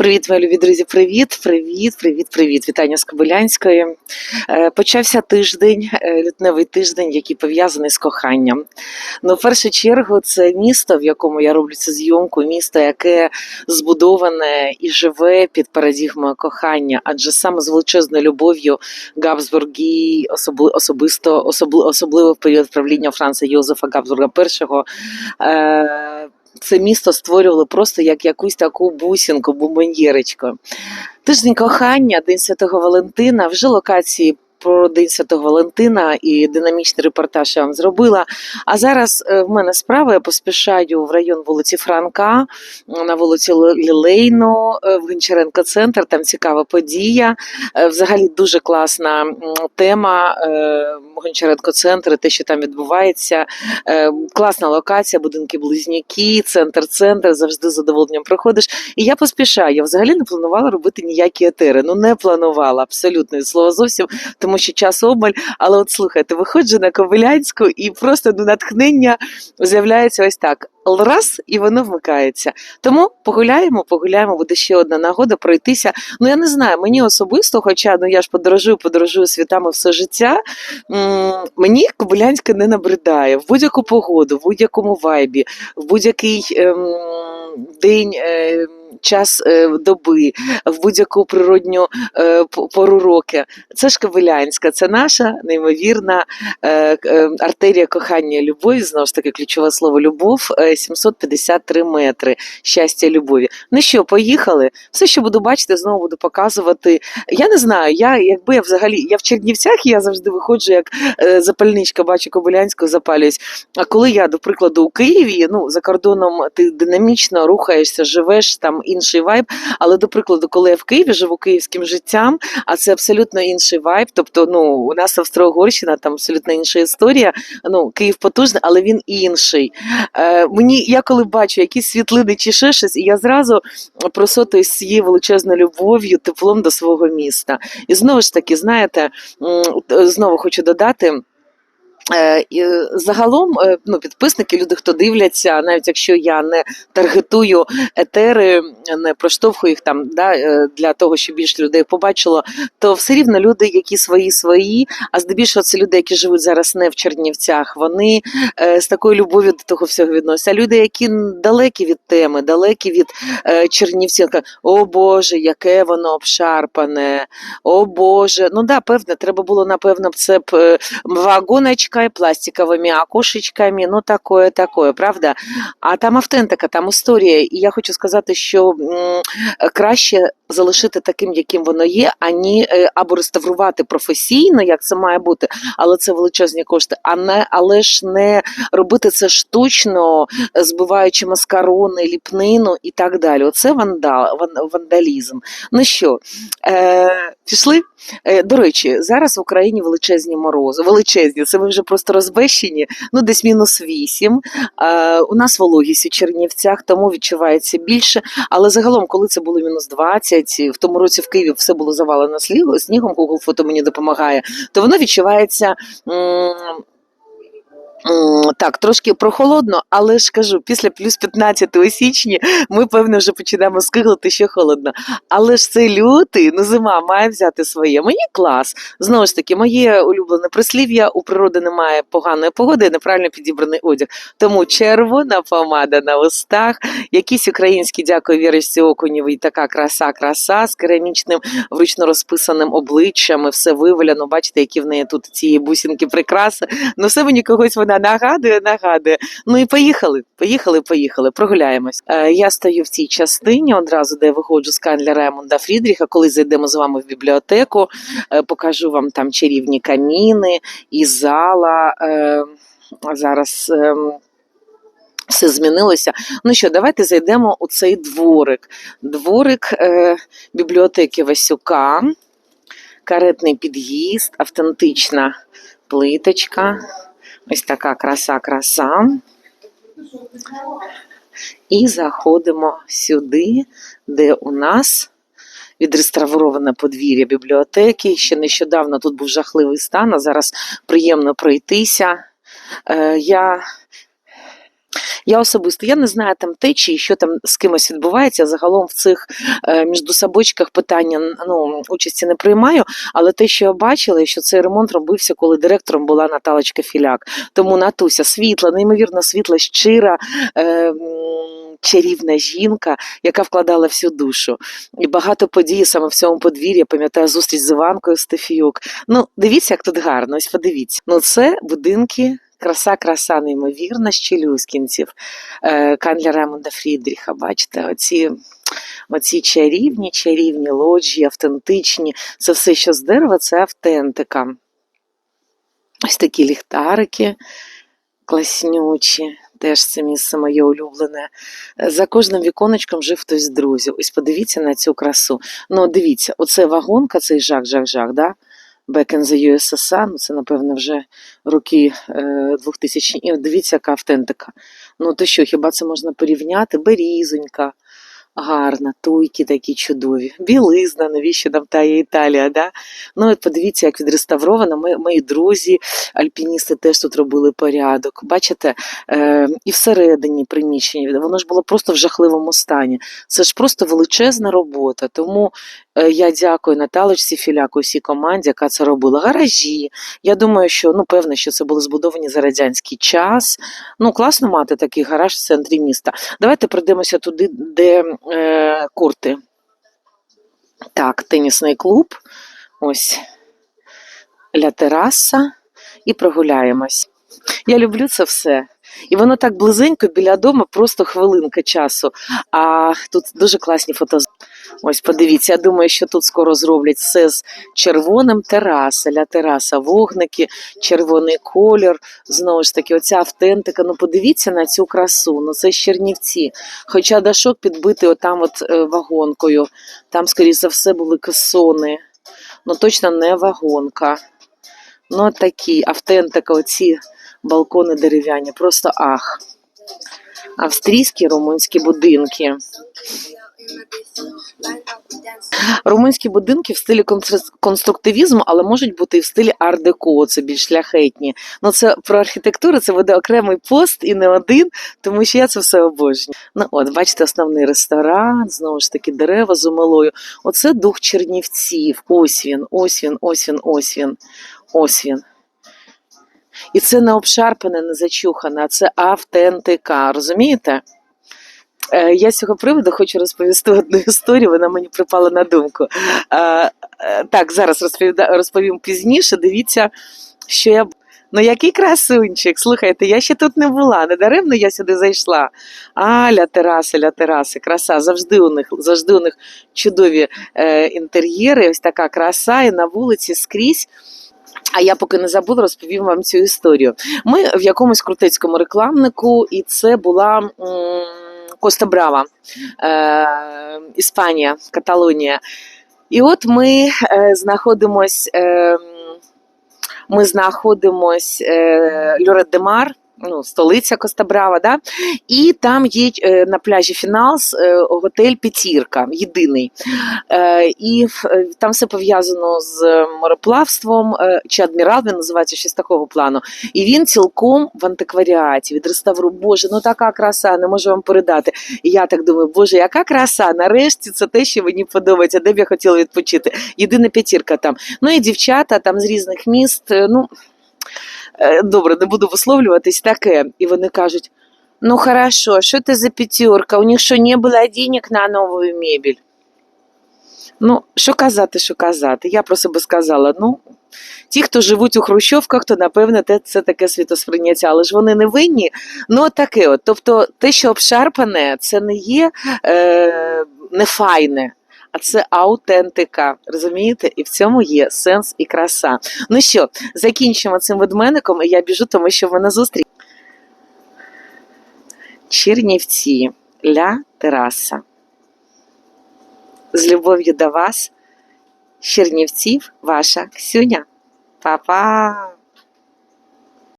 Привіт, мої любі друзі. Привіт, привіт, привіт, привіт. Вітання з Кобилянської. Е, Почався тиждень, е, лютневий тиждень, який пов'язаний з коханням. Ну, в першу чергу, це місто, в якому я роблю цю зйомку, місто, яке збудоване і живе під парадігмою кохання, адже саме з величезною любов'ю Габсбурги, особли, особисто, особли, особливо в період правління Франца Йозефа Габсбурга І. Це місто створювали просто як якусь таку бусинку, бомбоньєрочку. Тиждень кохання, День Святого Валентина, вже локації. Про День Святого Валентина і динамічний репортаж я вам зробила. А зараз е, в мене справа. Я поспішаю в район вулиці Франка, на вулиці Л- Лілейну, е, в Гончаренко центр. Там цікава подія. Е, Взагалі дуже класна тема Гончаренко центр, те, що там відбувається. Класна локація, будинки близнюки, центр, центр. Завжди з задоволенням приходиш. І я поспішаю. Я взагалі не планувала робити ніякі етери. Ну не планувала абсолютно від слова зовсім, тому що час обмаль. Але от слухайте, виходжу на Ковилянську і просто ну, натхнення з'являється ось так. Раз і воно вмикається. Тому погуляємо, погуляємо. Буде ще одна нагода пройтися. Ну я не знаю, мені особисто, хоча ну я ж подорожую, подорожую світами все життя. Мені Кобилянська не набридає в будь-яку погоду, в будь-якому вайбі, в будь-який ем, день. Ем, Час е, доби в будь-яку природню е, пору роки. Це ж Ковилянська, це наша неймовірна е, артерія кохання і любові. Знову ж таки, ключове слово любов е, 753 метри щастя любові. Ну що, поїхали? Все, що буду бачити, знову буду показувати. Я не знаю, я якби я взагалі я в Чернівцях, я завжди виходжу як запальничка, бачу Кобилянську, запалююсь. А коли я, до прикладу, у Києві, ну за кордоном ти динамічно рухаєшся, живеш там інший вайб. Але до прикладу, коли я в Києві живу київським життям, а це абсолютно інший вайб. Тобто, ну у нас Австро-Угорщина, там абсолютно інша історія. Ну, Київ потужний, але він інший. Е, мені я коли бачу якісь світлини чи ще щось, і я зразу просотуюсь з цією величезною любов'ю, теплом до свого міста. І знову ж таки, знаєте, знову хочу додати. Е, і, Загалом, е, ну, підписники, люди, хто дивляться, навіть якщо я не таргетую етери, не проштовхую їх там да, е, для того, щоб більше людей побачило, то все рівно люди, які свої свої, а здебільшого це люди, які живуть зараз не в Чернівцях, вони з такою любов'ю до того всього відносяться. Люди, які далекі від теми, далекі від Чернівців, о Боже, яке воно обшарпане, о Боже. Ну да, певне, треба було, напевно, це б е, вагоночкой, пластиковими окошечками, ну такое, такое, правда? А там автентика, там історія. І я хочу сказати, що краще залишити таким, яким воно є, ані е, або реставрувати професійно, як це має бути, але це величезні кошти. А не але ж не робити це штучно, е, збиваючи маскарони, ліпнину і так далі. Оце вандал, вандалізм. Ну що, е, пішли? Е, До речі, зараз в Україні величезні морози, величезні, це ми вже просто розбещені, ну десь мінус 8. Е, у нас вологість у Чернівцях, тому відчувається більше. Але загалом, коли це було мінус 20, в тому році в Києві все було завалено снігом, Google фото мені допомагає, то воно відчувається. Так, трошки прохолодно, але ж кажу, після плюс 15 січня ми, певно, вже починаємо скиглити, що холодно. Але ж це лютий, ну зима має взяти своє. Мені клас. Знову ж таки, моє улюблене прислів'я: у природи немає поганої погоди, неправильно підібраний одяг. Тому червона помада на устах, якісь українські, дякую, Вірочці Окунєвій, така краса, краса з керамічним вручно розписаним обличчям, і все виваляно. Бачите, які в неї тут ці бусинки прикраси. Ну, все мені когось вона нагадує, нагадує. Ну і поїхали, поїхали, поїхали, прогуляємось. Е, я стою в цій частині, одразу де виходжу з канцля Раймонда Фрідріха. Коли зайдемо з вами в бібліотеку, е, покажу вам там чарівні каміни і зала. Е, зараз. Е, все змінилося. Ну що, давайте зайдемо у цей дворик. Дворик бібліотеки Васюка, каретний під'їзд, автентична плиточка. Ось така краса-краса. І заходимо сюди, де у нас відреставроване подвір'я бібліотеки. Ще нещодавно тут був жахливий стан, а зараз приємно пройтися. Е, я Я особисто я не знаю там течії, що там з кимось відбувається. Загалом в цих е, міждособочках питання ну, участі не приймаю. Але те, що я бачила, що цей ремонт робився, коли директором була Наталочка Філяк. Тому Натуся світла, неймовірно світла, щира. Е, Чарівна жінка, яка вкладала всю душу, і багато подій саме в цьому подвір'ї. Пам'ятаю зустріч з Іванкою Стефіюк. Ну, дивіться, як тут гарно. Ось подивіться. Ну, це будинки краса, краса неймовірна з челюскінців е, канцлера Ремонда Фрідріха. Бачите, оці, оці чарівні, чарівні лоджії, автентичні. Це все, що з дерева, це автентика. Ось такі ліхтарики класнючі. Теж це місце моє улюблене. Е, За кожним віконечком жив хтось з друзів. Ось подивіться на цю красу. Ну, дивіться, оце вагонка, цей жак-жак-жак, да? Back in the USSR, ну це, напевно, вже роки е, 2000 І дивіться, яка автентика. Ну, то що, хіба це можна порівняти? Берізонька, гарна, туйки такі чудові. Білизна, навіщо нам та є Італія, да? Ну, от подивіться, як відреставровано. Ми, мої друзі, альпіністи теж тут робили порядок. Бачите, е, і всередині приміщення, воно ж було просто в жахливому стані. Це ж просто величезна робота. Тому е, я дякую Наталочці Філяку, всій команді, яка це робила. Гаражі. Я думаю, що ну певно, що це були збудовані за радянський час. Ну, класно мати такий гараж в центрі міста. Давайте пройдемося туди, де е, курти. Так, тенісний клуб. Ось ля тераса. І прогуляємось. Я люблю це все. І воно так близенько біля дому, просто хвилинка часу. А тут дуже класні фото. Ось подивіться, я думаю, що тут скоро зроблять все з червоним тераса, тераса, вогники, червоний колір. Знову ж таки, оця автентика. Ну подивіться на цю красу. Ну це ж Чернівці. Хоча дашок підбитий отам от е, вагонкою. Там, скоріш за все, були кесони. Ну точно не вагонка. Ну, такі автентика, оці балкони дерев'яні, просто ах. Австрійські румунські будинки. Румунські будинки в стилі конструктивізму, але можуть бути і в стилі ар-деко, це більш шляхетні. Ну, це про архітектуру це буде окремий пост і не один, тому що я це все обожнюю. Ну, от, бачите, основний ресторан, знову ж таки, дерева з умилою. Оце дух Чернівців. Ось він, ось він, ось він, ось він, ось він. І це не обшарпане, не зачухане, а це автентика. Розумієте? Е, Я з цього приводу хочу розповісти одну історію, вона мені припала на думку. Е, е, Так, зараз розповім пізніше. Дивіться, що я. Ну, який красунчик. Слухайте, я ще тут не була, не даремно я сюди зайшла. А, ля тераси, ля тераси, краса. Завжди у них, завжди у них чудові е, інтер'єри, ось така краса, і на вулиці скрізь. А я поки не забула, розповім вам цю історію. Ми в якомусь крутецькому рекламнику, і це була м, Коста Брава, е, Іспанія, Каталонія. І от ми е, знаходимось, е, ми знаходимось е, Люре де Мар, ну, столиця Коста Брава, да? і там є е, на пляжі Фіналс е, готель П'ятірка, єдиний. Е, і там все пов'язано з мореплавством, чи адмірал він називається щось такого плану. І він цілком в антикваріаті відреставрував. Боже, ну така краса, не можу вам передати. І я так думаю, боже, яка краса! Нарешті це те, що мені подобається, де б я хотіла відпочити. Єдина п'ятірка там. Ну і дівчата там з різних міст. Ну добре, не буду висловлюватись таке. І вони кажуть: ну хорошо, що це за п'ятірка? У них що не було денег на нову мебель? Ну, що казати, що казати. Я про себе сказала. Ну, ті, хто живуть у Хрущовках, то напевне це таке світосприйняття, але ж вони не винні. Ну, таке от. Тобто, те, що обшарпане, це не є е, нефайне. А це аутентика, розумієте? І в цьому є сенс і краса. Ну що, закінчимо цим ведмеником, і я біжу, тому що в мене зустріч. Чернівці, ля тераса. З любов'ю до вас, Чернівців, ваша Ксюня. Па-па!